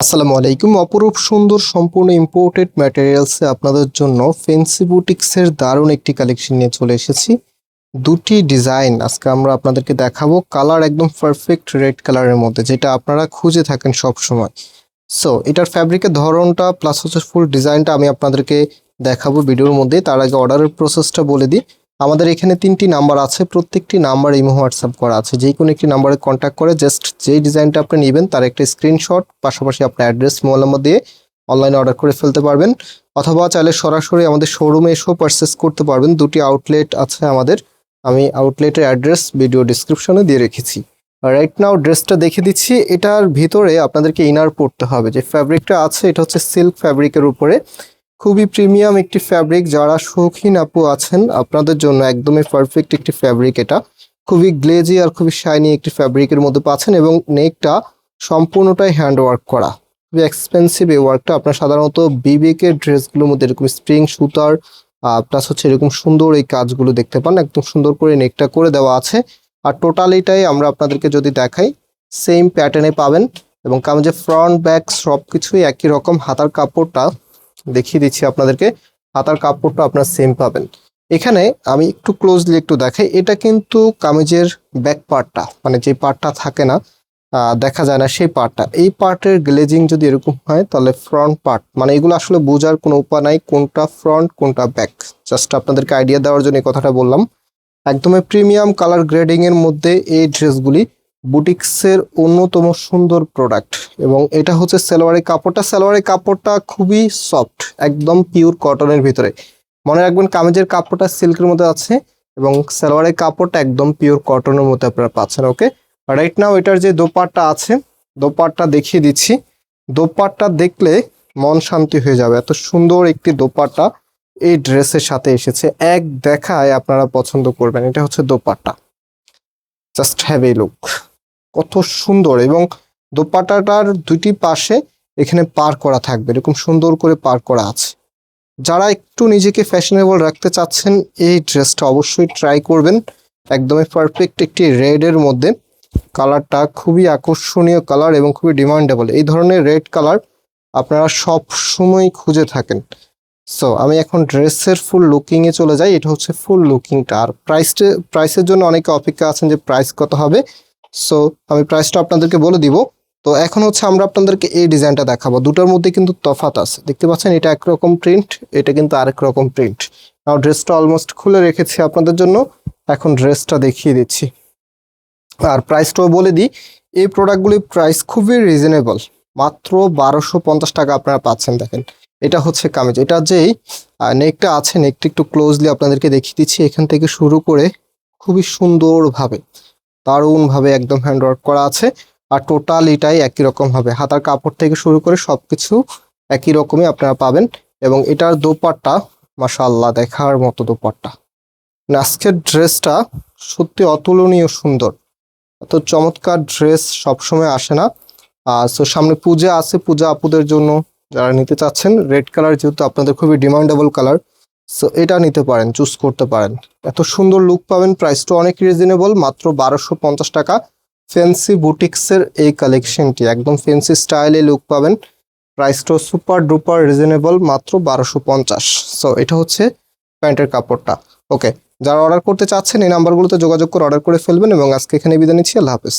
আসসালামু আলাইকুম। অপরূপ, সুন্দর, সম্পূর্ণ ইম্পোর্টেড ম্যাটেরিয়ালসে আপনাদের জন্য ফেন্সি বুটিক্সের দারুণ একটি কালেকশন নিয়ে চলে এসেছি। দুটি ডিজাইন আজকে আমরা আপনাদেরকে দেখাবো। কালার একদম পারফেক্ট রেড কালারের মধ্যে, যেটা আপনারা খুঁজে থাকেন সব সময় সো এটার ফ্যাব্রিকের ধরনটা প্লাস হচ্ছে ফুল ডিজাইনটা আমি আপনাদেরকে দেখাবো ভিডিওর মধ্যে। তার আগে অর্ডারের প্রসেসটা বলে দিই। আমাদের এখানে তিনটি নাম্বার আছে, প্রত্যেকটি নাম্বার ইমো হোয়াটসঅ্যাপ করা আছে। যে কোনো একটি নাম্বারে কন্ট্যাক্ট করে জাস্ট যেই ডিজাইনটা আপনি নেবেন, তার একটা স্ক্রিনশট পাশাপাশি আপনার অ্যাড্রেস মোবাইল নাম্বার দিয়ে অনলাইনে অর্ডার করে ফেলতে পারবেন। অথবা চাইলে সরাসরি আমাদের শোরুমে এসেও পারচেস করতে পারবেন। দুটি আউটলেট আছে আমাদের, আমি আউটলেটের অ্যাড্রেস ভিডিও ডিসক্রিপশনে দিয়ে রেখেছি। রাইট নাও ড্রেসটা দেখে দিচ্ছি, এটার ভিতরে আপনাদেরকে ইনার পড়তে হবে। যে ফ্যাব্রিকটা আছে, এটা হচ্ছে সিল্ক ফ্যাব্রিকের উপরে। খুবই প্রিমিয়াম একটি ফ্যাব্রিক যারা শৌখিন আপু আছেন, আপনাদের জন্য একদমই পারফেক্ট একটি ফ্যাব্রিক এটা। খুবই গ্লেজি আর খুবই শাইনি একটি ফ্যাব্রিকের মধ্যে পাচ্ছেন এবং নেকটা সম্পূর্ণটাই হ্যান্ড ওয়ার্ক করা। খুবই এক্সপেন্সিভ এই ওয়ার্কটা আপনার সাধারণত বিবেকের ড্রেসগুলোর মধ্যে এরকম স্প্রিং সুতার প্লাস হচ্ছে এরকম সুন্দর এই কাজগুলো দেখতে পান। একদম সুন্দর করে নেকটা করে দেওয়া আছে। আর টোটালিটাই আমরা আপনাদেরকে যদি দেখাই সেম প্যাটার্নে পাবেন এবং কামিজের ফ্রন্ট ব্যাক সব কিছুই একই রকম। হাতার কাপড়টা দেখিয়ে দিচ্ছি আপনাদেরকে। হাতার কাপড়টা আপনার সেম পাবেন। এখানে আমি একটু ক্লোজলি একটু দেখাই, এটা কিন্তু কামিজের ব্যাক পার্টটা মানে যে পার্টটা থাকে না দেখা যায় না সেই পার্টটা এই পার্টের গ্লেজিং যদি এরকম হয়, তাহলে ফ্রন্ট পার্ট মানে এগুলো আসলে বোঝার কোনো উপায় নাই, কোনটা ফ্রন্ট কোনটা ব্যাক জাস্ট আপনাদেরকে আইডিয়া দেওয়ার জন্য এই কথাটা বললাম। একদমই প্রিমিয়াম কালার গ্রেডিং এর মধ্যে এই ড্রেসগুলি বুটিক্সের অন্যতম সুন্দর প্রোডাক্ট এবং এটা হচ্ছে সালোয়ারের কাপড়টা। সালোয়ারের কাপড়টা খুবই সফট একদম পিওর কটনের ভিতরে। মনে রাখবেন কামিজের কাপড়টা সিল্কের মধ্যে আছে এবং সালোয়ারের কাপড়টা একদম পিওর কটনের মধ্যে আপনারা পাচ্ছেন ওকে রাইট নাও এটার যে দোপাট্টা আছে, দোপাট্টা দেখিয়ে দিচ্ছি। দোপাট্টা দেখলে মন শান্তি হয়ে যাবে। এত সুন্দর একটি দোপাট্টা এই ড্রেসের সাথে এসেছে। এক দেখায় আপনারা পছন্দ করবেন। এটা হচ্ছে dupatta. Just have a look কত সুন্দর এবং দোপাটাটার দুটি পাশে এখানে পার করা থাকবে, এরকম সুন্দর করে পার করা আছে। যারা একটু নিজেকে ফ্যাশনেবল রাখতে চাচ্ছেন, এই ড্রেসটা অবশ্যই ট্রাই করবেন। একদমই পারফেক্ট একটি রেডের মধ্যে। কালারটা খুবই আকর্ষণীয় কালার এবং খুবই ডিমান্ডেবল এই ধরনের রেড কালার আপনারা সব সময় খুঁজে থাকেন। সো আমি এখন ড্রেসের ফুল লুকিং এ চলে যাই। এটা হচ্ছে ফুল লুকিংটা আর প্রাইসটা প্রাইসের জন্য অনেকে অপেক্ষা আছেন যে প্রাইস কত হবে। সো আমি প্রাইসটা আপনাদেরকে বলে দিব। তো এখন হচ্ছে আমরা আপনাদেরকে এই ডিজাইনটা দেখাবো। দুটোর মধ্যে কিন্তু তফাত আছে। দেখতে পাচ্ছেন, এটা একরকম প্রিন্ট এটা কিন্তু আরেক রকম প্রিন্ট নাও ড্রেসটা অলমোস্ট খুলে রেখেছি আপনাদের জন্য। এখন ড্রেসটা দেখিয়ে দিচ্ছি। আর প্রাইসটাও বলে দিই। এই প্রোডাক্টগুলির প্রাইস খুবই রিজনেবল মাত্র বারোশো পঞ্চাশ টাকা আপনারা পাচ্ছেন, দেখেন। এটা হচ্ছে কামিজ। এটা যেই নেকটা আছে নেকটা একটু ক্লোজলি আপনাদেরকে দেখিয়ে দিচ্ছি। এখান থেকে শুরু করে খুবই সুন্দরভাবে। দারুণভাবে একদম হ্যান্ড হ্যান্ডওয়ার্ক করা আছে। আর টোটাল এটাই একই রকম হবে। হাতার কাপড় থেকে শুরু করে সবকিছু একই রকমই আপনারা পাবেন। এবং এটার দোপাট্টা, মাশাআল্লাহ, দেখার মতো দোপাট্টা। মানে আজকের ড্রেসটা সত্যি অতুলনীয় সুন্দর। এত চমৎকার ড্রেস সবসময় আসে না। আর সো সামনে পূজা আছে, পূজা আপুদের জন্য। যারা নিতে চাচ্ছেন রেড কালার যেহেতু আপনাদের খুবই ডিমান্ডেবল কালার সো এটা নিতে পারেন চুজ করতে পারেন। এত সুন্দর লুক পাবেন প্রাইসটা অনেক রিজনেবল মাত্র বারোশো পঞ্চাশ টাকা। ফ্যান্সি বুটিক্সের এই কালেকশনটি একদম ফ্যান্সি স্টাইলে লুক পাবেন। প্রাইসটাও সুপার ডুপার রিজনেবল মাত্র বারোশো পঞ্চাশ। সো এটা হচ্ছে প্যান্টের কাপড়টা। ওকে যারা অর্ডার করতে চাচ্ছেন, এই নাম্বারগুলোতে যোগাযোগ করে অর্ডার করে ফেলবেন। এবং আজকে এখানে বিদায় নিচ্ছি, আল্লাহ হাফেজ।